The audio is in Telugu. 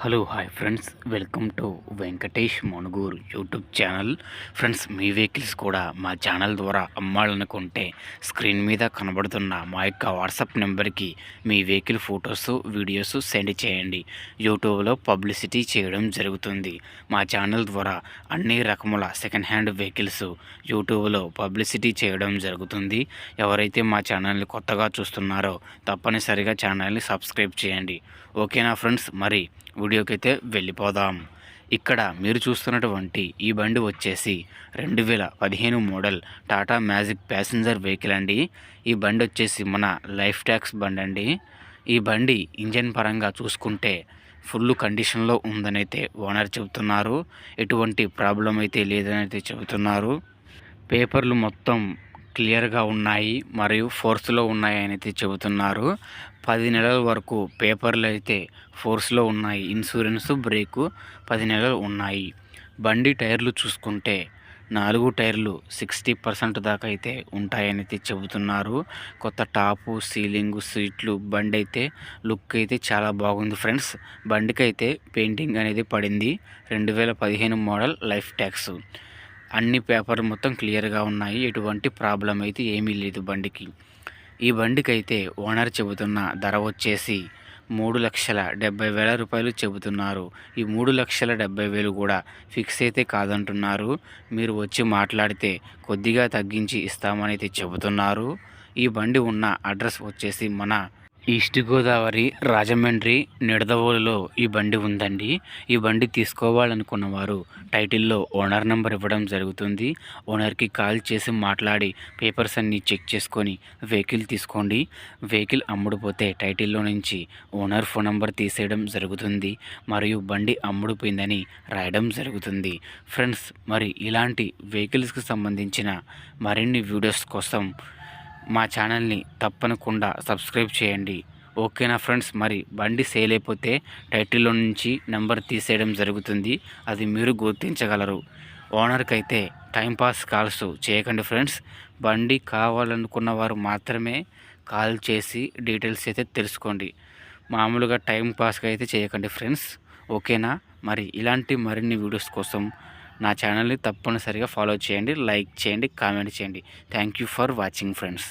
Hello hi friends. Welcome to Venkatesh Manuguru YouTube channel. Friends me vehicles కూడా మా ఛానల్ ద్వారా అమ్మాలనుకుంటే స్క్రీన్ మీద కనబడుతున్న మా యొక్క వాట్సాప్ నెంబర్కి మీ వెహికల్ ఫొటోస్ వీడియోస్ సెండ్ చేయండి. యూట్యూబ్లో పబ్లిసిటీ చేయడం జరుగుతుంది. మా ఛానల్ ద్వారా అన్ని రకముల సెకండ్ హ్యాండ్ వెహికల్స్ యూట్యూబ్లో పబ్లిసిటీ చేయడం జరుగుతుంది. ఎవరైతే మా ఛానల్ని కొత్తగా చూస్తున్నారో తప్పనిసరిగా ఛానల్ని సబ్స్క్రైబ్ చేయండి. ఓకేనా ఫ్రెండ్స్? మరి వీడియోకి అయితే వెళ్ళిపోదాం. ఇక్కడ మీరు చూస్తున్నటువంటి ఈ బండి వచ్చేసి రెండు వేల పదిహేను model Tata magic passenger vehicle అండి. ఈ బండి వచ్చేసి మన లైఫ్ ట్యాక్స్ బండి అండి. ఈ బండి ఇంజన్ పరంగా చూసుకుంటే ఫుల్ కండిషన్లో ఉందని అయితే ఓనర్ చెబుతున్నారు. ఎటువంటి ప్రాబ్లం అయితే లేదని అయితే చెబుతున్నారు. పేపర్లు మొత్తం క్లియర్గా ఉన్నాయి మరియు ఫోర్స్లో ఉన్నాయి అయితే చెబుతున్నారు. పది నెలల వరకు పేపర్లు అయితే ఫోర్స్లో ఉన్నాయి. ఇన్సూరెన్స్ బ్రేకు పది నెలలు ఉన్నాయి. బండి టైర్లు చూసుకుంటే నాలుగు టైర్లు సిక్స్టీ పర్సెంట్ దాకా అయితే ఉంటాయని అయితే చెబుతున్నారు. కొత్త టాపు సీలింగ్ సీట్లు బండి అయితే లుక్ అయితే చాలా బాగుంది ఫ్రెండ్స్. బండికి అయితే పెయింటింగ్ అనేది పడింది. రెండు వేల పదిహేను మోడల్ లైఫ్ ట్యాక్స్. అన్ని పేపర్ మొత్తం క్లియర్గా ఉన్నాయి. ఎటువంటి ప్రాబ్లం అయితే ఏమీ లేదు బండికి. ఈ బండికి అయితే ఓనర్ చెబుతున్న ధర వచ్చేసి మూడు లక్షల డెబ్బై వేల రూపాయలు చెబుతున్నారు. ఈ మూడు లక్షల డెబ్బై వేలు కూడా ఫిక్స్ అయితే కాదంటున్నారు. మీరు వచ్చి మాట్లాడితే కొద్దిగా తగ్గించి ఇస్తామని అయితే చెబుతున్నారు. ఈ బండి ఉన్న అడ్రస్ వచ్చేసి మన ఈస్ట్ గోదావరి రాజమండ్రి నిడదవోలులో ఈ బండి ఉందండి. ఈ బండి తీసుకోవాలనుకున్న వారు టైటిల్లో ఓనర్ నెంబర్ ఇవ్వడం జరుగుతుంది. ఓనర్కి కాల్ చేసి మాట్లాడి పేపర్స్ అన్నీ చెక్ చేసుకొని వెహికల్ తీసుకోండి. వెహికల్ అమ్ముడుపోతే టైటిల్లో నుంచి ఓనర్ ఫోన్ నెంబర్ తీసేయడం జరుగుతుంది. మరియు బండి అమ్ముడుపోయిందని రాయడం జరుగుతుంది. ఫ్రెండ్స్ మరి ఇలాంటి వెహికల్స్కి సంబంధించిన మరిన్ని వీడియోస్ కోసం మా ఛానల్ని తప్పనకుండా సబ్స్క్రైబ్ చేయండి. ఓకేనా ఫ్రెండ్స్? మరి బండి సేల్ అయిపోతే టైటిల్లో నుంచి నెంబర్ తీసేయడం జరుగుతుంది. అది మీరు గుర్తించగలరు. ఓనర్కి అయితే టైంపాస్ కాల్స్ చేయకండి ఫ్రెండ్స్. బండి కావాలనుకున్న వారు మాత్రమే కాల్ చేసి డీటెయిల్స్ అయితే తెలుసుకోండి. మామూలుగా టైం పాస్గా అయితే చేయకండి ఫ్రెండ్స్. ఓకేనా? మరి ఇలాంటి మరిన్ని వీడియోస్ కోసం నా ఛానల్ని తప్పనిసరిగా ఫాలో చేయండి లైక్ చేయండి కామెంట్ చేయండి. Thank you for watching friends